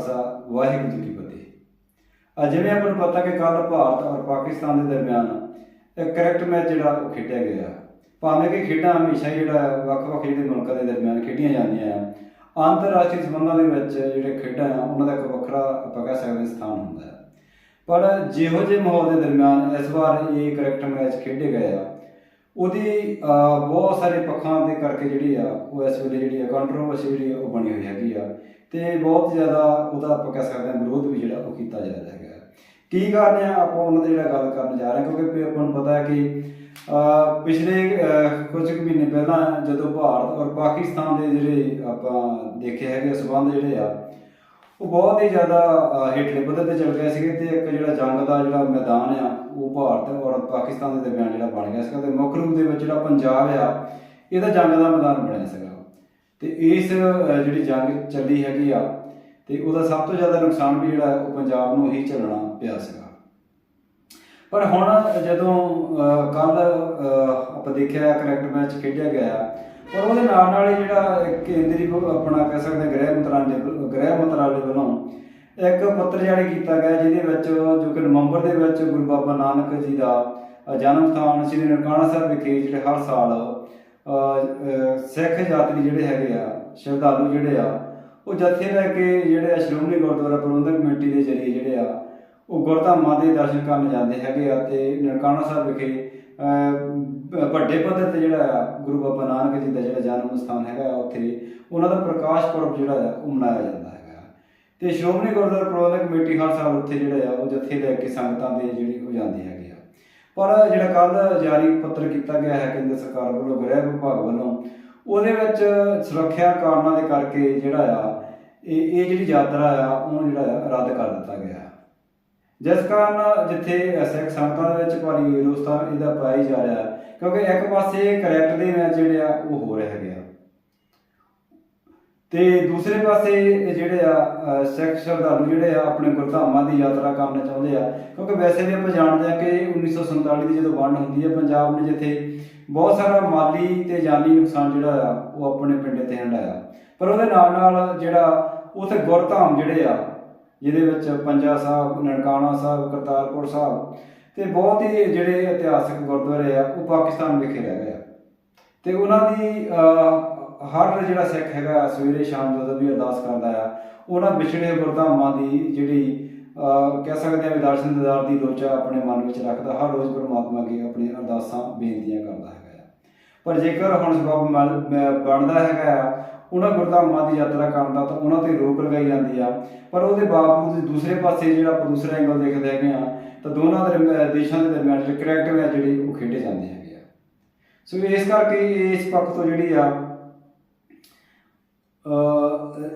ਖਾਲਸਾ, ਵਾਹਿਗੁਰੂ ਜੀ ਕੀ ਫਤਿਹ। ਅੱਜ ਜਿਵੇਂ ਆਪਾਂ ਨੂੰ ਪਤਾ ਕਿ ਕੱਲ ਭਾਰਤ ਔਰ ਪਾਕਿਸਤਾਨ ਦੇ ਦਰਮਿਆਨ ਇੱਕ ਕਰੈਕਟ ਮੈਚ ਜਿਹੜਾ ਉਹ ਖੇਡਿਆ ਗਿਆ। ਭਾਵੇਂ ਕਿ ਖੇਡਾਂ ਹਮੇਸ਼ਾ ਹੀ ਜਿਹੜਾ ਵੱਖ-ਵੱਖ ਜਿਹੜੇ ਮੁਲਕਾਂ ਦੇ ਦਰਮਿਆਨ ਖੇਡੀਆਂ ਜਾਂਦੀਆਂ ਆ, ਅੰਤਰਰਾਸ਼ਟਰੀ ਸੰਬੰਧਾਂ ਦੇ ਵਿੱਚ ਜਿਹੜੇ ਖੇਡਾਂ ਆ, ਉਹਨਾਂ ਦਾ ਇੱਕ ਵੱਖਰਾ ਆਪਾਂ ਕਹਿ ਸਕਦੇ ਸਥਾਨ ਹੁੰਦਾ ਹੈ। ਪਰ ਜਿਹੋ ਜਿਹੇ ਮਾਹੌਲ ਦੇ ਦਰਮਿਆਨ ਇਸ ਵਾਰ ਇਹ ਕਰੈਕਟ ਮੈਚ ਖੇਡੇ ਗਏ ਆ ਉਹਦੀ ਬਹੁਤ ਸਾਰੇ ਪੱਖਾਂ ਦੇ ਕਰਕੇ ਜਿਹੜੀ ਆ, ਉਹ ਇਸ ਵੇਲੇ ਜਿਹੜੀ ਆ ਕੰਟਰੋਵਰਸੀ ਜਿਹੜੀ ਆ, ਉਹ ਬਣੀ ਹੋਈ ਹੈਗੀ ਆ। ਤੇ ਬਹੁਤ ਜ਼ਿਆਦਾ ਉਹਦਾ ਆਪਾਂ ਕਹਿ ਸਕਦੇ ਹਾਂ ਵਿਰੋਧ ਵੀ ਜਿਹੜਾ ਉਹ ਕੀਤਾ ਜਾ ਰਿਹਾ ਹੈਗਾ। ਕੀ ਕਾਰਨ ਆ? ਆਪਾਂ ਉਹਨਾਂ ਦੀ ਜਿਹੜਾ ਗੱਲ ਕਰਨ ਜਾ ਰਹੇ ਹਾਂ, ਕਿਉਂਕਿ ਆਪਾਂ ਨੂੰ ਪਤਾ ਹੈ ਕਿ ਪਿਛਲੇ ਕੁਝ ਕੁ ਮਹੀਨੇ ਪਹਿਲਾਂ ਜਦੋਂ ਭਾਰਤ ਔਰ ਪਾਕਿਸਤਾਨ ਦੇ ਜਿਹੜੇ ਆਪਾਂ ਦੇਖੇ ਹੈਗੇ ਸਬੰਧ ਜਿਹੜੇ ਆ ਉਹ ਬਹੁਤ ਹੀ ਜ਼ਿਆਦਾ ਹੇਠਲੇ ਪੱਧਰ ਤੇ ਚੱਲ ਗਏ ਸੀਗੇ ਤੇ ਇੱਕ ਜਿਹੜਾ ਜੰਗ ਦਾ ਜਿਹੜਾ ਮੈਦਾਨ ਆ, ਉਹ ਭਾਰਤ ਔਰ ਪਾਕਿਸਤਾਨ ਦੇ ਦਰਮਿਆਨ ਜਿਹੜਾ ਬਣ ਗਿਆ ਸੀਗਾ ਤੇ ਮੁੱਖ ਰੂਪ ਦੇ ਵਿੱਚ ਜਿਹੜਾ ਪੰਜਾਬ ਆ, ਇਹਦਾ ਜੰਗ ਦਾ ਮੈਦਾਨ ਬਣਿਆ ਸੀਗਾ। ਤੇ ਇਸ ਜਿਹੜੀ ਜੰਗ ਚੱਲੀ ਹੈਗੀ ਆ, ਤੇ ਉਹਦਾ ਸਭ ਤੋਂ ਜ਼ਿਆਦਾ ਨੁਕਸਾਨ ਵੀ ਜਿਹੜਾ ਉਹ ਪੰਜਾਬ ਨੂੰ ਹੀ ਝੱਲਣਾ ਪਿਆ ਸੀਗਾ। ਪਰ ਹੁਣ ਜਦੋਂ ਕੱਲ ਆਪਾਂ ਦੇਖਿਆ ਕ੍ਰਿਕਟ ਮੈਚ ਖੇਡਿਆ ਗਿਆ ਪਰ ਉਹਦੇ ਨਾਲ ਨਾਲ ਹੀ ਜਿਹੜਾ ਕੇਂਦਰੀ ਆਪਣਾ ਕਹਿ ਸਕਦੇ ਹਾਂ ਗ੍ਰਹਿ ਮੰਤਰਾਲੇ ਗ੍ਰਹਿ ਮੰਤਰਾਲੇ ਵੱਲੋਂ ਇੱਕ ਪੱਤਰ ਜਾਰੀ ਕੀਤਾ ਗਿਆ, ਜਿਹਦੇ ਵਿੱਚ ਜੋ ਕਿ ਨਵੰਬਰ ਦੇ ਵਿੱਚ ਗੁਰੂ ਬਾਬਾ ਨਾਨਕ ਜੀ ਦਾ ਜਨਮ ਸਥਾਨ ਸ੍ਰੀ ਨਨਕਾਣਾ ਸਾਹਿਬ ਵਿਖੇ ਜਿਹੜੇ ਹਰ ਸਾਲ ਸਿੱਖ ਯਾਤਰੀ ਜਿਹੜੇ ਹੈਗੇ ਆ, ਸ਼ਰਧਾਲੂ ਜਿਹੜੇ ਆ, ਉਹ ਜਥੇ ਲੈ ਕੇ ਜਿਹੜੇ ਆ ਸ਼੍ਰੋਮਣੀ ਗੁਰਦੁਆਰਾ ਪ੍ਰਬੰਧਕ ਕਮੇਟੀ ਦੇ ਜ਼ਰੀਏ ਜਿਹੜੇ ਆ, ਉਹ ਗੁਰਧਾਮਾਂ ਦੇ ਦਰਸ਼ਨ ਕਰਨ ਜਾਂਦੇ ਹੈਗੇ ਆ ਤੇ ਨਨਕਾਣਾ ਸਾਹਿਬ ਵਿਖੇ ਵੱਡੇ ਪੱਧਰ ਤੇ ਜਿਹੜਾ ਆ ਗੁਰੂ ਬਾਬਾ ਨਾਨਕ ਜੀ ਦਾ ਜਿਹੜਾ ਜਨਮ ਸਥਾਨ ਹੈਗਾ ਉੱਥੇ, ਉਹਨਾਂ ਦਾ ਪ੍ਰਕਾਸ਼ ਪੁਰਬ ਜਿਹੜਾ ਆ, ਉਹ ਮਨਾਇਆ ਜਾਂਦਾ ਹੈਗਾ ਤੇ ਸ਼੍ਰੋਮਣੀ ਗੁਰਦੁਆਰਾ ਪ੍ਰਬੰਧਕ ਕਮੇਟੀ ਹਰ ਸਾਲ ਉੱਥੇ ਜਿਹੜਾ ਆ, ਉਹ ਜਥੇ ਲੈ ਕੇ ਸੰਗਤਾਂ ਦੇ ਜਿਹੜੀ ਹੋ ਜਾਂਦੀ ਹੈਗੀ ਆ। ਪਰ ਜਿਹੜਾ ਕੱਲ ਜਾਰੀ ਪੱਤਰ ਕੀਤਾ ਗਿਆ ਹੈ ਕੇਂਦਰ ਸਰਕਾਰ ਵੱਲੋਂ, ਗ੍ਰਹਿ ਵਿਭਾਗ ਵੱਲੋਂ, ਉਹਦੇ ਵਿੱਚ ਸੁਰੱਖਿਆ ਕਾਰਨਾਂ ਦੇ ਕਰਕੇ ਜਿਹੜਾ ਆ, ਇਹ ਇਹ ਜਿਹੜੀ ਯਾਤਰਾ ਆ, ਉਹਨੂੰ ਜਿਹੜਾ ਆ ਰੱਦ ਕਰ ਦਿੱਤਾ ਗਿਆ। ਜਿਸ ਕਾਰਨ ਜਿੱਥੇ ਸਿੱਖ ਸੰਗਤਾਂ ਦੇ ਵਿੱਚ ਭਾਰੀ ਵਿਰੋਧਤਾ ਇਹਦਾ ਪਾਈ ਜਾ ਰਿਹਾ ਕਿਉਂਕਿ ਇੱਕ ਪਾਸੇ ਕਰੈਕਟ ਦੇ ਮੈਚ ਜਿਹੜੇ ਆ ਉਹ ਹੋ ਰਹੇ ਹੈਗੇ ਆ। ਤੇ ਦੂਸਰੇ ਪਾਸੇ ਜਿਹੜੇ ਆ ਸਿੱਖ ਸ਼ਰਧਾਲੂ ਜਿਹੜੇ ਆ ਆਪਣੇ ਗੁਰਧਾਮਾਂ ਦੀ ਯਾਤਰਾ ਕਰਨਾ ਚਾਹੁੰਦੇ ਆ, ਕਿਉਂਕਿ ਵੈਸੇ ਵੀ ਆਪਾਂ ਜਾਣਦੇ ਆ ਕਿ 1947 ਦੀ ਜਦੋਂ ਵੰਡ ਹੁੰਦੀ ਹੈ, ਪੰਜਾਬ ਨੇ ਜਿੱਥੇ ਬਹੁਤ ਸਾਰਾ ਮਾਲੀ ਤੇ ਜਾਨੀ ਨੁਕਸਾਨ ਜਿਹੜਾ ਆ, ਉਹ ਆਪਣੇ ਪਿੰਡ ਤੇ ਹੰਡਾਇਆ। ਪਰ ਉਹਦੇ ਨਾਲ ਨਾਲ ਜਿਹੜਾ ਉਥੇ ਗੁਰਧਾਮ ਜਿਹੜੇ ਆ ਜਿਹਦੇ ਵਿੱਚ ਪੰਜਾ ਸਾਹਿਬ ਨਨਕਾਣਾ ਸਾਹਿਬ ਕਰਤਾਰਪੁਰ ਸਾਹਿਬ ਤੇ ਬਹੁਤ ਹੀ ਜਿਹੜੇ ਇਤਿਹਾਸਕ ਗੁਰਦੁਆਰੇ ਆ ਉਹ ਪਾਕਿਸਤਾਨ ਵਿਖੇ ਰਹਿ ਗਏ ਆ ਤੇ ਉਹਨਾਂ ਦੀ ਹਰ ਜਿਹੜਾ ਸਿੱਖ ਹੈਗਾ ਸਵੇਰੇ ਸ਼ਾਮ ਜਦੋਂ ਵੀ ਅਰਦਾਸ ਕਰਦਾ ਆ ਉਹਨਾਂ ਵਿਛੜੇ ਗੁਰਧਾਮਾਂ ਦੀ ਜਿਹੜੀ ਕਹਿ ਸਕਦੇ ਆ ਵੀ ਦਰਸ਼ਨ ਦਿਦਾਰ ਦੀ ਲੋਚਾ ਆਪਣੇ ਮਨ ਵਿੱਚ ਰੱਖਦਾ ਹਰ ਰੋਜ਼ ਪਰਮਾਤਮਾ ਅੱਗੇ ਆਪਣੀ ਅਰਦਾਸਾਂ ਬੇਨਤੀਆਂ ਕਰਦਾ ਹੈਗਾ ਆ। ਪਰ ਜੇਕਰ ਹੁਣ ਸਬਬ ਬਣਦਾ ਹੈਗਾ ਆ, ਉਹਨਾਂ ਗੁਰਧਾਮਾਂ ਦੀ ਯਾਤਰਾ ਕਰਨ ਦਾ ਤਾਂ ਉਹਨਾਂ ਤੇ ਰੋਕ ਲਗਾਈ ਜਾਂਦੀ ਆ। ਪਰ ਉਹਦੇ ਬਾਵਜੂਦ ਦੂਸਰੇ ਪਾਸੇ ਜਿਹੜਾ ਆਪਾਂ ਦੂਸਰਾ ਐਂਗਲ ਦੇਖਦੇ ਹੈਗੇ ਆ, ਤਾਂ ਦੋਨਾਂ ਦੇ ਦੇਸ਼ਾਂ ਦੇ ਦਰਮਿਆਨ ਜਿਹੜੇ ਕਰੈਕਟ ਮੈਚ ਜਿਹੜੇ ਉਹ ਖੇਡੇ ਜਾਂਦੇ ਹੈਗੇ ਆ। ਸੋ ਇਸ ਕਰਕੇ ਇਸ ਪੱਖ ਤੋਂ ਜਿਹੜੀ ਆ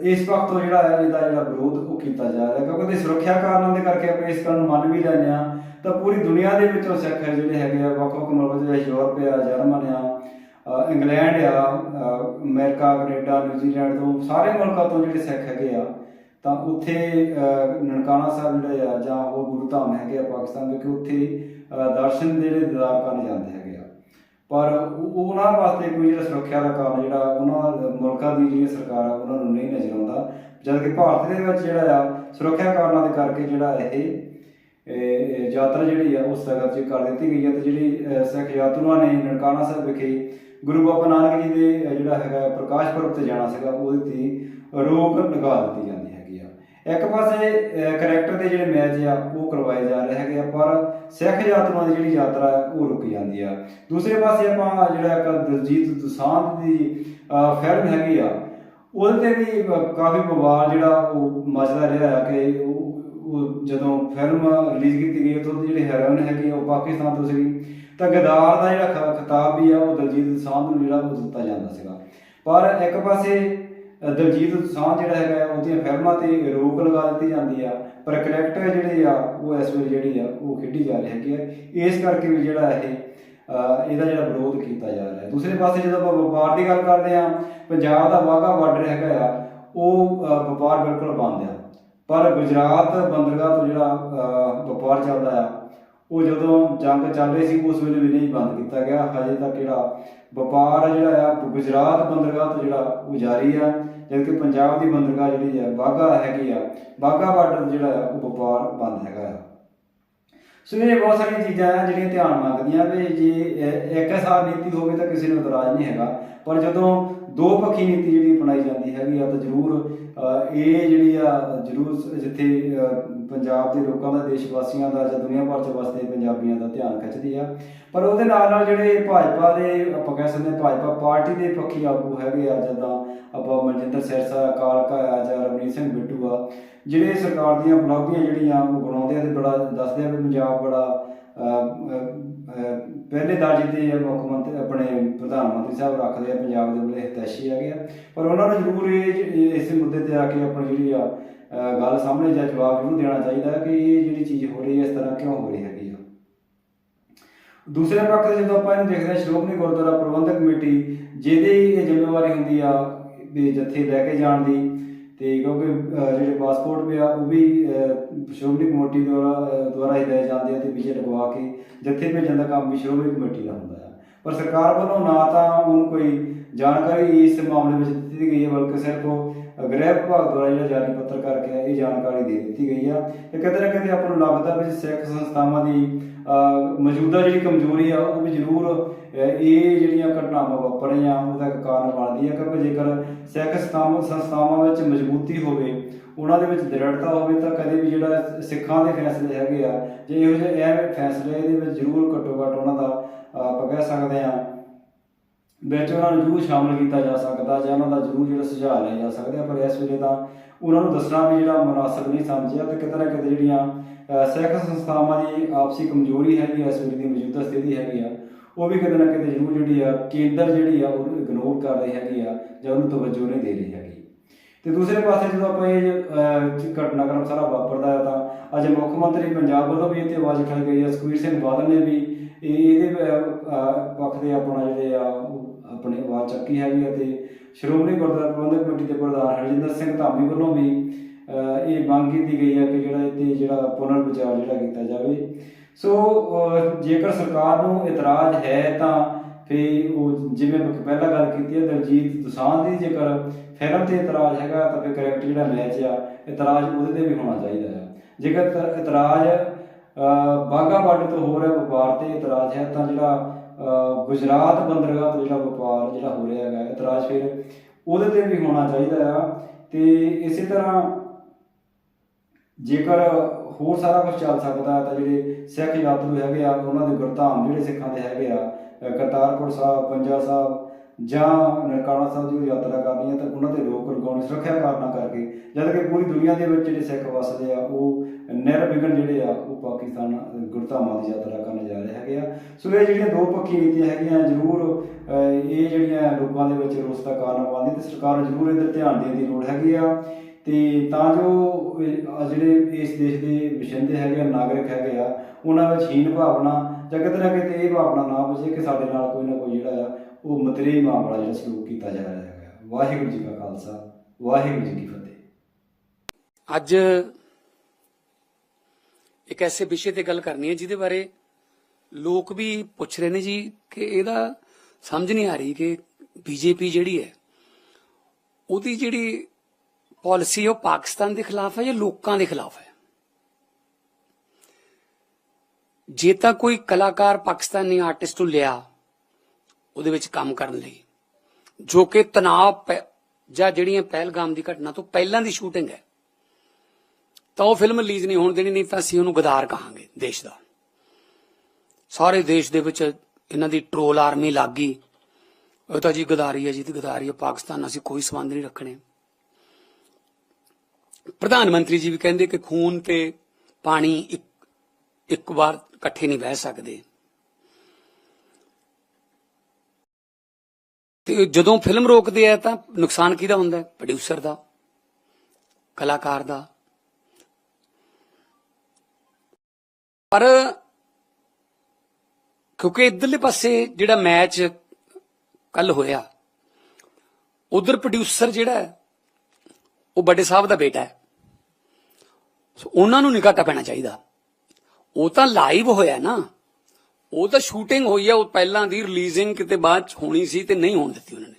ਇਸ ਵਕਤ ਤੋਂ ਜਿਹੜਾ ਹੈ, ਇਹਦਾ ਜਿਹੜਾ ਵਿਰੋਧ ਉਹ ਕੀਤਾ ਜਾ ਰਿਹਾ। ਕਿਉਂਕਿ ਉਹਦੀ ਸੁਰੱਖਿਆ ਕਾਰਨਾਂ ਦੇ ਕਰਕੇ ਆਪਾਂ ਇਸ ਗੱਲ ਨੂੰ ਮੰਨ ਵੀ ਲੈਂਦੇ ਆ ਤਾਂ ਪੂਰੀ ਦੁਨੀਆ ਦੇ ਵਿੱਚੋਂ ਸਿੱਖ ਜਿਹੜੇ ਹੈਗੇ ਆ, ਵੱਖ-ਵੱਖ ਮੁਲਕ ਜਿਵੇਂ ਯੂਰਪ ਆ, ਜਰਮਨ ਆ ਇੰਗਲੈਂਡ ਆ, ਅਹ ਅਮਰੀਕਾ, ਕੈਨੇਡਾ, ਨਿਊਜ਼ੀਲੈਂਡ ਤੋਂ ਸਾਰੇ ਮੁਲਕਾਂ ਤੋਂ ਜਿਹੜੇ ਸਿੱਖ ਹੈਗੇ ਆ, ਤਾਂ ਉੱਥੇ ਨਨਕਾਣਾ ਸਾਹਿਬ ਜਿਹੜੇ ਆ ਜਾਂ ਉਹ ਗੁਰੂ ਧਾਮ ਹੈਗੇ ਆ ਪਾਕਿਸਤਾਨ ਦੇ, ਕਿ ਉੱਥੇ ਦਰਸ਼ਨ ਦੇ ਜਿਹੜੇ ਦੀਦਾਰ ਕਰਨ ਜਾਂਦੇ ਹੈਗੇ ਆ। ਪਰ ਉਹਨਾਂ ਵਾਸਤੇ ਕੋਈ ਜਿਹੜਾ ਸੁਰੱਖਿਆ ਦਾ ਕਾਰਨ ਜਿਹੜਾ ਉਹਨਾਂ ਮੁਲਕਾਂ ਦੀ ਜਿਹੜੀ ਸਰਕਾਰ ਆ, ਉਹਨਾਂ ਨੂੰ ਨਹੀਂ ਨਜ਼ਰ ਆਉਂਦਾ। ਜਦ ਕਿ ਭਾਰਤ ਦੇ ਵਿੱਚ ਜਿਹੜਾ ਆ, ਸੁਰੱਖਿਆ ਕਾਰਨਾਂ ਦੇ ਕਰਕੇ ਜਿਹੜਾ ਇਹ ਯਾਤਰਾ ਜਿਹੜੀ ਆ, ਉਹ ਸਥਗਿਤ 'ਚ ਕਰ ਦਿੱਤੀ ਗਈ ਹੈ ਤੇ ਜਿਹੜੀ ਸਿੱਖ ਯਾਤਰੂਆਂ ਨੇ ਨਨਕਾਣਾ ਸਾਹਿਬ ਵਿਖੇ ਗੁਰੂ ਬਾਬਾ ਨਾਨਕ ਜੀ ਦੇ ਜਿਹੜਾ ਹੈਗਾ ਪ੍ਰਕਾਸ਼ ਪੁਰਬ ਤੇ ਜਾਣਾ ਸੀਗਾ ਉਹਦੇ ਤੇ ਰੋਕ ਲਗਾ ਦਿੱਤੀ ਜਾਂਦੀ ਹੈਗੀ ਆ। ਇੱਕ ਪਾਸੇ ਕਰੈਕਟਰ ਦੇ ਜਿਹੜੇ ਮੈਚ ਆ ਉਹ ਕਰਵਾਏ ਜਾ ਰਹੇ ਹੈਗੇ ਆ ਪਰ ਸਿੱਖ ਯਾਤਰਾ ਦੀ ਜਿਹੜੀ ਯਾਤਰਾ ਉਹ ਰੁਕ ਜਾਂਦੀ ਆ। ਦੂਸਰੇ ਪਾਸੇ ਆਪਾਂ ਜਿਹੜਾ ਇੱਕ ਦਲਜੀਤ ਦੁਸਾਂਤ ਦੀ ਫਿਲਮ ਹੈਗੀ ਆ ਉਹਦੇ ਤੇ ਵੀ ਕਾਫੀ ਵਿਵਾਦ ਜਿਹੜਾ ਉਹ ਮਚਦਾ ਰਿਹਾ ਕਿ ਉਹ ਜਦੋਂ ਫਿਲਮ ਰਿਲੀਜ਼ ਕੀਤੀ ਗਈ ਉਦੋਂ ਦੀ ਜਿਹੜੀ ਹੈਰੋਇਨ ਹੈਗੀ ਆ, ਉਹ ਪਾਕਿਸਤਾਨ ਤੋਂ ਸੀਗੀ। ਤਾਂ ਗਦਾਰ ਦਾ ਜਿਹੜਾ ਖ- ਖਿਤਾਬ ਵੀ ਆ, ਉਹ ਦਲਜੀਤ ਦੋਸਾਂਝ ਨੂੰ ਜਿਹੜਾ ਉਹ ਦਿੱਤਾ ਜਾਂਦਾ ਸੀਗਾ। ਪਰ ਇੱਕ ਪਾਸੇ ਦਲਜੀਤ ਦੋਸਾਂਝ ਜਿਹੜਾ ਹੈਗਾ, ਉਹਦੀਆਂ ਫਿਲਮਾਂ ਤੇ ਰੋਕ ਲਗਾ ਦਿੱਤੀ ਜਾਂਦੀ ਆ, ਪਰ ਕਰੈਕਟਰ ਜਿਹੜੇ ਆ, ਉਹ ਇਸ ਵੇਲੇ ਜਿਹੜੀ ਆ, ਉਹ ਖੇਡੀ ਜਾ ਰਹੀ ਹੈਗੀ ਆ। ਇਸ ਕਰਕੇ ਵੀ ਜਿਹੜਾ ਇਹ ਇਹਦਾ ਜਿਹੜਾ ਵਿਰੋਧ ਕੀਤਾ ਜਾ ਰਿਹਾ ਦੂਸਰੇ ਪਾਸੇ ਜਦੋਂ ਆਪਾਂ ਵਪਾਰ ਦੀ ਗੱਲ ਕਰਦੇ ਆ ਪੰਜਾਬ ਦਾ ਵਾਹਗਾ ਬਾਰਡਰ ਹੈਗਾ ਆ, ਉਹ ਵਪਾਰ ਬਿਲਕੁਲ ਬੰਦ ਆ। ਪਰ ਗੁਜਰਾਤ ਬੰਦਰਗਾਹ ਤੋਂ ਜਿਹੜਾ ਵਪਾਰ ਚੱਲਦਾ ਆ ਉਹ ਜਦੋਂ ਜੰਗ ਚੱਲ ਰਹੀ ਸੀ, ਉਸ ਵੇਲੇ ਵੀ ਨਹੀਂ ਬੰਦ ਕੀਤਾ ਗਿਆ। ਹਜੇ ਤੱਕ ਜਿਹੜਾ ਵਪਾਰ ਜਿਹੜਾ ਆ ਗੁਜਰਾਤ ਬੰਦਰਗਾਹ ਤੋਂ ਜਿਹੜਾ ਉਹ ਜਾਰੀ ਆ। ਜਦਕਿ ਪੰਜਾਬ ਦੀ ਬੰਦਰਗਾਹ ਜਿਹੜੀ ਆ ਬਾਗਾ ਹੈਗੀ ਆ ਬਾਗਾ ਬਾਰਡਰ ਜਿਹੜਾ ਆ, ਉਹ ਵਪਾਰ ਬੰਦ ਹੈਗਾ ਆ। ਸੋ ਇਹ ਬਹੁਤ ਸਾਰੀਆਂ ਚੀਜ਼ਾਂ ਆ ਜਿਹੜੀਆਂ ਧਿਆਨ ਮੰਗਦੀਆਂ ਵੀ ਜੇ ਇਹ ਇੱਕ ਸਾਰ ਨੀਤੀ ਹੋਵੇ ਤਾਂ ਕਿਸੇ ਨੂੰ ਇਤਰਾਜ਼ ਨਹੀਂ ਹੈਗਾ। ਪਰ ਜਦੋਂ ਦੋ ਪੱਖੀ ਨੀਤੀ ਜਿਹੜੀ ਅਪਣਾਈ ਜਾਂਦੀ ਹੈਗੀ ਆ ਤਾਂ ਜ਼ਰੂਰ ਇਹ ਜਿਹੜੀ ਆ ਜ਼ਰੂਰ ਜਿੱਥੇ ਪੰਜਾਬ ਦੇ ਲੋਕਾਂ ਦਾ ਦੇਸ਼ ਵਾਸੀਆਂ ਦਾ ਜਾਂ ਦੁਨੀਆ ਭਰ 'ਚ ਵਸਦੇ ਪੰਜਾਬੀਆਂ ਦਾ ਧਿਆਨ ਖਿੱਚਦੀ ਆ। ਪਰ ਉਹਦੇ ਨਾਲ ਨਾਲ ਜਿਹੜੇ ਭਾਜਪਾ ਦੇ, ਆਪਾਂ ਕਹਿ ਸਕਦੇ ਭਾਜਪਾ ਪਾਰਟੀ ਦੇ ਪੱਖੀ ਆਗੂ ਹੈਗੇ ਆ, ਜਿੱਦਾਂ ਆਪਾਂ ਮਨਜਿੰਦਰ ਸਿਰਸਾ ਕਾਲਕਾ ਆ ਜਾਂ ਰਵਨੀਤ ਸਿੰਘ ਬਿੱਟੂ ਆ, ਜਿਹੜੇ ਸਰਕਾਰ ਦੀਆਂ ਬਲਾਬੀਆਂ ਜਿਹੜੀਆਂ ਉਹ ਬਣਾਉਂਦੇ ਆ ਤੇ ਬੜਾ ਦੱਸਦੇ ਆ ਵੀ ਪੰਜਾਬ ਬੜਾ ਪਹਿਲੇ ਦਰਜੇ ਤੇ ਮੁੱਖ ਮੰਤਰੀ, ਆਪਣੇ ਪ੍ਰਧਾਨ ਮੰਤਰੀ ਸਾਹਿਬ ਰੱਖਦੇ ਆ, ਪੰਜਾਬ ਦੇ ਬੜੇ ਹਿਤੈਸ਼ੀ ਹੈਗੇ ਆ। ਪਰ ਉਹਨਾਂ ਨੂੰ ਜ਼ਰੂਰ ਇਹ ਇਸ ਮੁੱਦੇ ਤੇ ਆ ਕੇ ਆਪਣੀ ਜਿਹੜੀ ਆ ਗੱਲ ਸਾਹਮਣੇ ਜਾਂ ਜਵਾਬ ਜ਼ਰੂਰ ਦੇਣਾ ਚਾਹੀਦਾ ਕਿ ਇਹ ਜਿਹੜੀ ਚੀਜ਼ ਹੋ ਰਹੀ ਹੈ, ਇਸ ਤਰ੍ਹਾਂ ਕਿਉਂ ਹੋ ਰਹੀ ਹੈਗੀ ਆ। ਦੂਸਰੇ ਪੱਖ ਤੇ ਜਦੋਂ ਆਪਾਂ ਇਹਨੂੰ ਦੇਖਦੇ ਹਾਂ, ਸ਼੍ਰੋਮਣੀ ਗੁਰਦੁਆਰਾ ਪ੍ਰਬੰਧਕ ਕਮੇਟੀ, ਜਿਹਦੀ ਇਹ ਜ਼ਿੰਮੇਵਾਰੀ ਹੁੰਦੀ ਆ ਜੱਥੇ ਲੈ ਕੇ ਜਾਣ ਦੀ ਤੇ ਕਿਉਂਕਿ ਜਿਹੜੇ ਪਾਸਪੋਰਟ ਪਿਆ ਉਹ ਵੀ ਸ਼੍ਰੋਮਣੀ ਕਮੇਟੀ ਦੁਆਰਾ ਦੁਆਰਾ ਹੀ ਲਏ ਜਾਂਦੇ ਆ ਤੇ ਵੀਜ਼ੇ ਲਗਵਾ ਕੇ ਜੱਥੇ ਭੇਜਣ ਦਾ ਕੰਮ ਵੀ ਸ਼੍ਰੋਮਣੀ ਕਮੇਟੀ ਦਾ ਹੁੰਦਾ ਆ। ਪਰ ਸਰਕਾਰ ਵੱਲੋਂ ਨਾ ਤਾਂ ਉਹਨੂੰ ਕੋਈ ਜਾਣਕਾਰੀ ਇਸ ਮਾਮਲੇ ਵਿੱਚ ਦਿੱਤੀ ਗਈ ਹੈ, ਬਲਕਿ ਸਿਰਫ ਉਹ ਗ੍ਰਹਿ ਵਿਭਾਗ ਦੁਆਰਾ ਜਿਹੜਾ ਜਾਰੀ ਪੱਤਰ ਕਰਕੇ ਇਹ ਜਾਣਕਾਰੀ ਦੇ ਦਿੱਤੀ ਗਈ ਆ। ਤੇ ਕਿਤੇ ਨਾ ਕਿਤੇ ਆਪਾਂ ਨੂੰ ਲੱਗਦਾ ਵੀ ਸਿੱਖ ਸੰਸਥਾਵਾਂ ਦੀ ਮੌਜੂਦਾ ਜਿਹੜੀ ਕਮਜ਼ੋਰੀ ਆ, ਉਹ ਵੀ ਜ਼ਰੂਰ ਇਹ ਜਿਹੜੀਆਂ ਘਟਨਾਵਾਂ ਵਾਪਰ ਰਹੀਆਂ ਉਹਦਾ ਇੱਕ ਕਾਰਨ ਬਣਦੀ ਹੈ ਕਿਉਂਕਿ ਜੇਕਰ ਸਿੱਖ ਸੰਸਥਾਵਾਂ ਵਿੱਚ ਮਜ਼ਬੂਤੀ ਹੋਵੇ, ਉਹਨਾਂ ਦੇ ਵਿੱਚ ਦ੍ਰਿੜਤਾ ਹੋਵੇ, ਤਾਂ ਕਦੇ ਵੀ ਜਿਹੜਾ ਸਿੱਖਾਂ ਦੇ ਫੈਸਲੇ ਹੈਗੇ ਆ, ਜੇ ਇਹੋ ਜਿਹੇ ਇਹ ਫੈਸਲੇ ਇਹਦੇ ਵਿੱਚ ਜ਼ਰੂਰ ਘੱਟੋ ਘੱਟ ਉਹਨਾਂ ਦਾ ਆਪਾਂ ਕਹਿ ਸਕਦੇ ਆ ਵਿੱਚ ਉਹਨਾਂ ਨੂੰ ਜ਼ਰੂਰ ਸ਼ਾਮਲ ਕੀਤਾ ਜਾ ਸਕਦਾ ਜਾਂ ਉਹਨਾਂ ਦਾ ਜ਼ਰੂਰ ਜਿਹੜਾ ਸੁਝਾਅ ਲਿਆ ਜਾ ਸਕਦਾ, ਪਰ ਇਸ ਵੇਲੇ ਤਾਂ ਉਹਨਾਂ ਨੂੰ ਦੱਸਣਾ ਵੀ ਜਿਹੜਾ ਮੁਨਾਸਬ ਨਹੀਂ ਸਮਝਿਆ ਤੇ ਕਿਤੇ ਨਾ ਕਿਤੇ ਜਿਹੜੀਆਂ ਸਿੱਖ ਸੰਸਥਾਵਾਂ ਦੀ ਆਪਸੀ ਕਮਜ਼ੋਰੀ ਹੈਗੀ ਆ, ਇਸ ਵੇਲੇ ਦੀ ਮੌਜੂਦਾ ਸਥਿਤੀ ਹੈਗੀ ਆ, ਉਹ ਵੀ ਕਿਤੇ ਨਾ ਕਿਤੇ ਜ਼ਰੂਰ ਜਿਹੜੀ ਆ, ਕੇਂਦਰ ਜਿਹੜੀ ਆ ਉਹਨੂੰ ਇਗਨੋਰ ਕਰ ਰਹੀ ਹੈਗੀ ਆ ਜਾਂ ਉਹਨੂੰ ਤਵੱਜੋ ਨਹੀਂ ਦੇ ਰਹੀ ਹੈਗੀ। ਤੇ ਦੂਸਰੇ ਪਾਸੇ ਜਦੋਂ ਆਪਾਂ ਇਹ ਘਟਨਾਕ੍ਰਮ ਸਾਰਾ ਵਾਪਰਦਾ ਹੈ ਤਾਂ ਅੱਜ ਮੁੱਖ ਮੰਤਰੀ ਪੰਜਾਬ ਵੱਲੋਂ ਵੀ ਇਹ ਤੇ ਆਵਾਜ਼ ਉਠਾਈ ਗਈ ਹੈ ਸੁਖਬੀਰ ਸਿੰਘ ਬਾਦਲ ਨੇ ਵੀ ਇਹਦੇ ਪੱਖ ਦੇ ਆਪਣਾ ਜਿਹੜੇ ਆ ਆਪਣੀ ਆਵਾਜ਼ ਚੱਕੀ ਹੈਗੀ ਹੈ ਸ਼੍ਰੋਮਣੀ ਗੁਰਦੁਆਰਾ ਪ੍ਰਬੰਧਕ ਕਮੇਟੀ ਦੇ ਪ੍ਰਧਾਨ ਹਰਜਿੰਦਰ ਸਿੰਘ ਧਾਮੀ ਵੱਲੋਂ ਵੀ ਇਹ ਮੰਗ ਕੀਤੀ ਗਈ ਹੈ ਕਿ ਜਿਹੜਾ ਇਹ ਜਿਹੜਾ ਪੁਨਰ ਵਿਚਾਰ ਜਿਹੜਾ ਕੀਤਾ ਜਾਵੇ। ਸੋ ਜੇਕਰ ਸਰਕਾਰ ਨੂੰ ਇਤਰਾਜ਼ ਹੈ ਤਾਂ ਫੇ ਉਹ ਜਿਵੇਂ ਮੈਂ ਪਹਿਲਾਂ ਗੱਲ ਕੀਤੀ ਹੈ ਦਲਜੀਤ ਦੋਸਾਂਝ ਦੀ ਜੇਕਰ ਫਿਲਮ ਤੇ ਇਤਰਾਜ਼ ਹੈਗਾ ਤਾਂ ਫਿਰ ਕਰੈਕਟ ਜਿਹੜਾ ਮੈਚ ਆ, ਇਤਰਾਜ਼ ਉਹਦੇ ਤੇ ਵੀ ਹੋਣਾ ਚਾਹੀਦਾ ਹੈ ਜੇਕਰ ਇਤਰਾਜ਼ ਬਾਗਾ ਬਾਰਡਰ ਤੋਂ ਹੋ ਰਿਹਾ ਵਪਾਰ ਤੇ ਇਤਰਾਜ਼ ਹੈ ਤਾਂ ਜਿਹੜਾ ਗੁਜਰਾਤ ਬੰਦਰਗਾਹ ਤੋਂ ਜਿਹੜਾ ਵਪਾਰ ਜਿਹੜਾ ਹੋ ਰਿਹਾ ਹੈਗਾ, ਇਤਰਾਜ਼ ਫਿਰ ਉਹਦੇ ਤੇ ਵੀ ਹੋਣਾ ਚਾਹੀਦਾ ਆ। ਤੇ ਇਸੇ ਤਰ੍ਹਾਂ ਜੇਕਰ ਹੋਰ ਸਾਰਾ ਕੁਝ ਚੱਲ ਸਕਦਾ ਤਾਂ ਜਿਹੜੇ ਸਿੱਖ ਯਾਤਰੂ ਹੈਗੇ ਆ, ਉਹਨਾਂ ਦੇ ਗੁਰਧਾਮ ਜਿਹੜੇ ਸਿੱਖਾਂ ਦੇ ਹੈਗੇ ਆ ਕਰਤਾਰਪੁਰ ਸਾਹਿਬ, ਪੰਜਾ ਸਾਹਿਬ ਜਾਂ ਨਨਕਾਣਾ ਸਾਹਿਬ ਦੀ ਉਹ ਯਾਤਰਾ ਕਰਨੀ ਹੈ ਤਾਂ ਉਹਨਾਂ ਤੇ ਰੋਕ ਲਗਾਉਣੀ ਸੁਰੱਖਿਆ ਕਾਰਨਾਂ ਕਰਕੇ। ਜਦ ਕਿ ਪੂਰੀ ਦੁਨੀਆ ਦੇ ਵਿੱਚ ਜਿਹੜੇ ਸਿੱਖ ਵਸਦੇ ਆ, ਉਹ ਨਿਰਵਿਘਨ ਜਿਹੜੇ ਆ, ਉਹ ਪਾਕਿਸਤਾਨ ਅਹ ਗੁਰਧਾਮਾਂ ਦੀ ਯਾਤਰਾ ਕਰਨ ਜਾ ਰਹੇ ਹੈਗੇ ਆ। ਸੋ ਇਹ ਜਿਹੜੀਆਂ ਦੋ ਪੱਖੀ ਨੀਤੀਆਂ ਹੈਗੀਆਂ, ਜ਼ਰੂਰ ਇਹ ਜਿਹੜੀਆਂ ਲੋਕਾਂ ਦੇ ਵਿੱਚ ਰੋਸ ਦਾ ਕਾਰਨ ਬਣਦੀ ਤੇ ਸਰਕਾਰ ਨੂੰ ਜ਼ਰੂਰ ਇਹਦੇ ਧਿਆਨ ਦੇਣ ਦੀ ਲੋੜ ਹੈਗੀ ਆ। ਤੇ ਤਾਂ ਜੋ ਜਿਹੜੇ ਇਸ ਦੇਸ਼ ਦੇ ਵਸਿੰਦੇ ਹੈਗੇ ਆ, ਨਾਗਰਿਕ ਹੈਗੇ ਆ, ਉਹਨਾਂ ਵਿੱਚ ਹੀਨ ਭਾਵਨਾ ਜਾਂ ਕਿਤੇ ਨਾ ਕਿਤੇ ਇਹ ਭਾਵਨਾ ਨਾ ਬਚੇ ਕਿ ਸਾਡੇ ਨਾਲ ਕੋਈ ਨਾ ਕੋਈ ਜਿਹੜਾ ਆ ਉਹ ਮਤਰੀ ਮਾਮਲਾ ਜਿਹੜਾ ਸਲੂਕ ਕੀਤਾ ਜਾ ਰਿਹਾ ਹੈਗਾ। ਵਾਹਿਗੁਰੂ ਜੀ ਕਾ ਖਾਲਸਾ, ਵਾਹਿਗੁਰੂ ਜੀ ਕੀ ਫਤਿਹ। ਅੱਜ ਇੱਕ ਐਸੇ ਵਿਸ਼ੇ ਤੇ ਗੱਲ ਕਰਨੀ ਹੈ ਜਿਹਦੇ ਬਾਰੇ ਲੋਕ ਵੀ ਪੁੱਛ ਰਹੇ ਨੇ ਜੀ ਕਿ ਇਹਦਾ ਸਮਝ ਨਹੀਂ ਆ ਰਹੀ ਕਿ ਬੀਜੇਪੀ ਜਿਹੜੀ ਹੈ, ਉਹਦੀ ਜਿਹੜੀ ਪਾਲਿਸੀ ਉਹ ਪਾਕਿਸਤਾਨ ਦੇ ਖਿਲਾਫ ਹੈ ਜਾਂ ਲੋਕਾਂ ਦੇ ਖਿਲਾਫ ਹੈ? ਜੇ ਤਾਂ ਕੋਈ ਕਲਾਕਾਰ ਪਾਕਿਸਤਾਨੀ ਆਰਟਿਸਟ ਨੂੰ ਲਿਆ ਉਹਦੇ ਵਿੱਚ ਕੰਮ ਕਰਨ ਲਈ। ਜੋ ਕਿ ਤਣਾਅ ਪੈ- ਜਾਂ ਜਿਹੜੀਆਂ ਪਹਿਲਗਾਮ ਦੀ ਘਟਨਾ ਤੋਂ ਪਹਿਲਾਂ ਦੀ ਸ਼ੂਟਿੰਗ ਹੈ, ਤਾਂ ਉਹ ਫਿਲਮ ਰਿਲੀਜ਼ ਨਹੀਂ ਹੋਣ ਦੇਣੀ, ਨਹੀਂ ਤਾਂ ਅਸੀਂ ਉਹਨੂੰ ਗਦਾਰ ਕਹਾਂਗੇ ਦੇਸ਼ ਦਾ। ਸਾਰੇ ਦੇਸ਼ ਦੇ ਵਿੱਚ ਇਹਨਾਂ ਦੀ ਟ੍ਰੋਲ ਆਰਮੀ ਲੱਗ ਗਈ। ਉਹ ਤਾਂ ਜੀ ਗਦਾਰੀ ਹੈ ਜੀ, ਤੇ ਗਦਾਰੀ ਹੈ ਪਾਕਿਸਤਾਨ ਨਾਲ ਅਸੀਂ ਕੋਈ ਸੰਬੰਧ ਨਹੀਂ ਰੱਖਣੇ। ਪ੍ਰਧਾਨ ਮੰਤਰੀ ਜੀ ਵੀ ਕਹਿੰਦੇ ਕਿ ਖੂਨ ਤੇ ਪਾਣੀ ਇੱਕ ਇੱਕ ਵਾਰ ਇਕੱਠੇ ਨਹੀਂ ਬਹਿ ਸਕਦੇ। ਤੇ ਜਦੋਂ ਫਿਲਮ ਰੋਕਦੇ ਆ ਤਾਂ ਨੁਕਸਾਨ ਕਿਹਦਾ ਹੁੰਦਾ? ਹੈ ਪ੍ਰੋਡਿਊਸਰ ਦਾ, ਕਲਾਕਾਰ ਦਾ। ਪਰ ਕਿਉਂਕਿ ਇਧਰਲੇ ਪਾਸੇ ਜਿਹੜਾ ਮੈਚ ਕੱਲ ਹੋਇਆ, ਉਧਰ ਪ੍ਰੋਡਿਊਸਰ ਜਿਹੜਾ ਹੈ, ਉਹ ਵੱਡੇ ਸਾਹਿਬ ਦਾ ਬੇਟਾ ਹੈ। ਸੋ ਉਹਨਾਂ ਨੂੰ ਨਿਕਾਟਾ ਪੈਣਾ ਚਾਹੀਦਾ। ਉਹ ਤਾਂ ਲਾਈਵ ਹੋਇਆ ਨਾ। ਉਹ ਤਾਂ ਸ਼ੂਟਿੰਗ ਹੋਈ ਹੈ ਉਹ ਪਹਿਲਾਂ ਦੀ ਰਿਲੀਜ਼ਿੰਗ ਕਿਤੇ ਬਾਅਦ ਚ ਹੋਣੀ ਸੀ ਤੇ ਨਹੀਂ ਹੋਣ ਦਿੱਤੀ ਉਹਨਾਂ ਨੇ।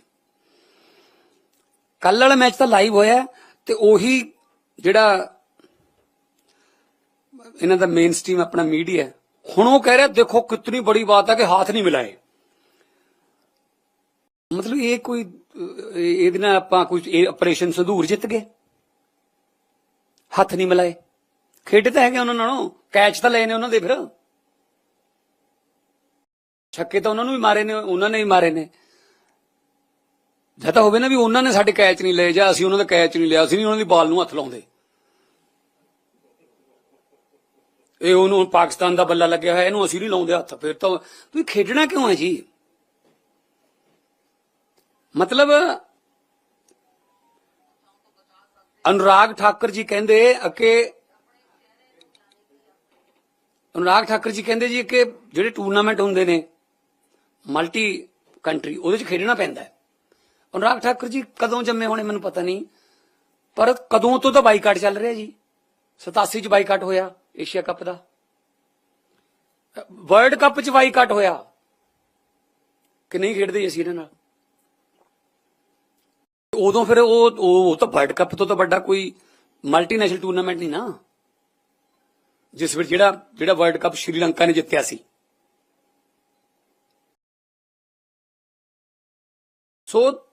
ਕੱਲ ਵਾਲਾ ਮੈਚ ਤਾਂ ਲਾਈਵ ਹੋਇਆ ਤੇ ਉਹੀ ਜਿਹੜਾ ਇਹਨਾਂ ਦਾ ਮੇਨ ਸਟ੍ਰੀਮ ਆਪਣਾ ਮੀਡੀਆ ਹੁਣ ਉਹ ਕਹਿ ਰਿਹਾ, ਦੇਖੋ ਕਿੰਨੀ ਬੜੀ ਬਾਤ ਹੈ ਕਿ ਹੱਥ ਨਹੀਂ ਮਿਲਾਏ। ਮਤਲਬ ਇਹ ਕੋਈ ਇਹਦੇ ਨਾਲ ਆਪਾਂ ਕੋਈ ਆਪਰੇਸ਼ਨ ਸੰਧੂਰ ਜਿੱਤ ਗਏ। ਹੱਥ ਨਹੀਂ ਮਿਲਾਏ। ਖੇਡ ਤਾਂ ਹੈਗੇ ਉਹਨਾਂ ਨਾਲੋਂ, ਕੈਚ ਤਾਂ ਲਏ ਨੇ ਉਹਨਾਂ ਦੇ ਫਿਰ। ਛੱਕੇ ਤਾਂ ਉਹਨਾਂ ਨੂੰ ਵੀ ਮਾਰੇ ਨੇ, ਉਹਨਾਂ ਨੇ ਵੀ ਮਾਰੇ ਨੇ। ਜਦ ਤਾਂ ਹੋਵੇ ਨਾ ਵੀ ਉਹਨਾਂ ਨੇ ਸਾਡੇ ਕੈਚ ਨਹੀਂ ਲਏ, ਜਾਂ ਅਸੀਂ ਉਹਨਾਂ ਦਾ ਕੈਚ ਨਹੀਂ ਲਿਆ, ਅਸੀਂ ਨਹੀਂ ਉਹਨਾਂ ਦੀ ਬਾਲ ਨੂੰ ਹੱਥ ਲਾਉਂਦੇ। ਇਹ ਉਹਨੂੰ ਪਾਕਿਸਤਾਨ ਦਾ ਬੱਲਾ ਲੱਗਿਆ ਹੋਇਆ, ਇਹਨੂੰ ਅਸੀਂ ਨਹੀਂ ਲਾਉਂਦੇ ਹੱਥ, ਫਿਰ ਤਾਂ ਤੁਸੀਂ ਖੇਡਣਾ ਕਿਉਂ ਹੈ ਜੀ? ਮਤਲਬ, ਅਨੁਰਾਗ ਠਾਕਰ ਜੀ ਕਹਿੰਦੇ ਕਿ ਅਨੁਰਾਗ ਠਾਕਰ ਜੀ ਕਹਿੰਦੇ ਜੀ ਕਿ ਜਿਹੜੇ ਟੂਰਨਾਮੈਂਟ ਹੁੰਦੇ ਨੇ ਮਲਟੀ ਕੰਟਰੀ, ਉਹਦੇ 'ਚ ਖੇਡਣਾ ਪੈਂਦਾ ਅਨੁਰਾਗ ਠਾਕੁਰ ਜੀ, ਕਦੋਂ ਜੰਮੇ ਹੋਣੇ ਮੈਨੂੰ ਪਤਾ ਨਹੀਂ, ਪਰ ਕਦੋਂ ਤੋਂ ਤਾਂ ਬਾਈਕਾਟ ਚੱਲ ਰਿਹਾ ਜੀ। 87 ਚ ਬਾਈਕਾਟ ਹੋਇਆ ਏਸ਼ੀਆ ਕੱਪ ਦਾ। ਵਰਲਡ ਕੱਪ ਚ ਬਾਈਕਾਟ ਹੋਇਆ। ਕਿ ਨਹੀਂ ਖੇਡਦੇ ਅਸੀਂ ਇਹਨਾਂ ਨਾਲ? ਉਦੋਂ ਫਿਰ ਉਹ ਉਹ ਤਾਂ ਵਰਲਡ ਕੱਪ ਤੋਂ ਤਾਂ ਵੱਡਾ ਕੋਈ ਮਲਟੀਨੈਸ਼ਨਲ ਟੂਰਨਾਮੈਂਟ ਨਹੀਂ ਨਾ। ਜਿਸ ਵਿੱਚ ਜਿਹੜਾ ਜਿਹੜਾ ਵਰਲਡ ਕੱਪ ਸ਼੍ਰੀਲੰਕਾ ਨੇ ਜਿੱਤਿਆ ਸੀ। ਸੋ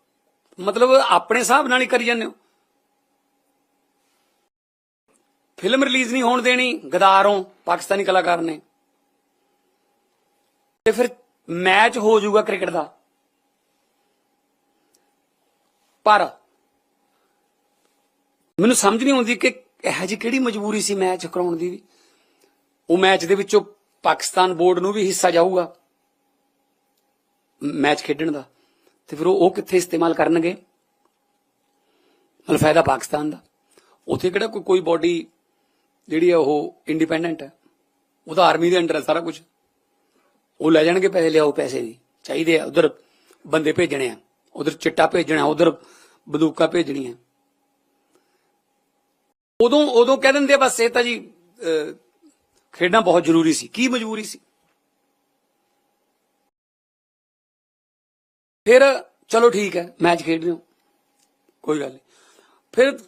ਮਤਲਬ ਆਪਣੇ ਹਿਸਾਬ ਨਾਲ ਹੀ ਕਰੀ ਜਾਂਦੇ ਹੋ। ਫਿਲਮ ਰਿਲੀਜ਼ ਨਹੀਂ ਹੋਣ ਦੇਣੀ, ਗਦਾਰੋਂ ਪਾਕਿਸਤਾਨੀ ਕਲਾਕਾਰ ਨੇ। ਤੇ ਫਿਰ ਮੈਚ ਹੋ ਜਾਊਗਾ ਕ੍ਰਿਕਟ ਦਾ। ਪਰ ਮੈਨੂੰ ਸਮਝ ਨਹੀਂ ਆਉਂਦੀ ਕਿ ਇਹ ਜੀ ਕਿਹੜੀ ਮਜਬੂਰੀ ਸੀ ਮੈਚ ਕਰਾਉਣ ਦੀ ਵੀ। ਉਹ ਮੈਚ ਦੇ ਵਿੱਚੋਂ ਪਾਕਿਸਤਾਨ ਬੋਰਡ ਨੂੰ ਵੀ ਹਿੱਸਾ ਜਾਊਗਾ। ਮੈਚ ਖੇਡਣ ਦਾ। ਤੇ ਫਿਰ ਉਹ ਕਿੱਥੇ ਇਸਤੇਮਾਲ ਕਰਨਗੇ? ਮਤਲਬ ਫਾਇਦਾ ਪਾਕਿਸਤਾਨ ਦਾ। ਉੱਥੇ ਕਿਹੜਾ ਕੋਈ ਕੋਈ ਬਾਡੀ ਜਿਹੜੀ ਆ ਉਹ ਇੰਡੀਪੈਂਡੈਂਟ ਹੈ? ਉਹਦਾ ਆਰਮੀ ਦੇ ਅੰਡਰ ਹੈ ਸਾਰਾ ਕੁਝ ਉਹ ਲੈ ਜਾਣਗੇ ਪੈਸੇ ਲਿਆਓ ਪੈਸੇ ਦੀ ਚਾਹੀਦੇ ਆ। ਉਧਰ ਬੰਦੇ ਭੇਜਣੇ ਆ। ਉਧਰ ਚਿੱਟਾ ਭੇਜਣਾ ਉਧਰ ਬੰਦੂਕਾਂ ਭੇਜਣੀਆਂ ਉਦੋਂ ਉਦੋਂ ਕਹਿ ਦਿੰਦੇ ਬਸ ਇਹ ਤਾਂ ਜੀ ਅਹ, ਖੇਡਣਾ ਬਹੁਤ ਜ਼ਰੂਰੀ ਸੀ। ਕੀ ਮਜਬੂਰੀ ਸੀ? ਫਿਰ ਚਲੋ ਠੀਕ ਹੈ, ਮੈਚ ਖੇਡ ਰਹੇ ਹੋ। ਕੋਈ ਗੱਲ ਨਹੀਂ। ਫਿਰ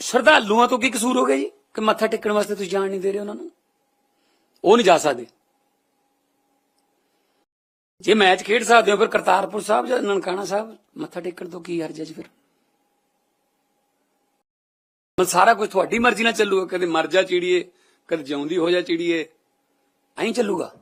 ਸ਼ਰਧਾਲੂਆਂ ਤੋਂ ਕੀ ਕਸੂਰ ਹੋ ਗਿਆ ਜੀ? ਕਿ ਮੱਥਾ ਟੇਕਣ ਵਾਸਤੇ ਤੁਸੀਂ ਜਾਣ ਨਹੀਂ ਦੇ ਰਹੇ ਉਹਨਾਂ ਨੂੰ? ਉਹ ਨਹੀਂ ਜਾ ਸਕਦੇ। ਜੇ ਮੈਚ ਖੇਡ ਸਕਦੇ ਹੋ, ਫਿਰ ਕਰਤਾਰਪੁਰ ਸਾਹਿਬ ਜਾਂ ਨਨਕਾਣਾ ਸਾਹਿਬ, ਮੱਥਾ ਟੇਕਣ ਤੋਂ ਕੀ ਹਰਜ ਹੈ ਜੀ ਫਿਰ? ਸਾਰਾ ਕੁਝ ਤੁਹਾਡੀ ਮਰਜ਼ੀ ਨਾਲ ਚੱਲੂਗਾ। ਕਦੇ ਮਰ ਜਾ ਚਿੜੀਏ, ਕਦੇ ਜਿਉਂਦੀ ਹੋ ਜਾ ਚਿੜੀਏ। ਐਂ ਚੱਲੂਗਾ।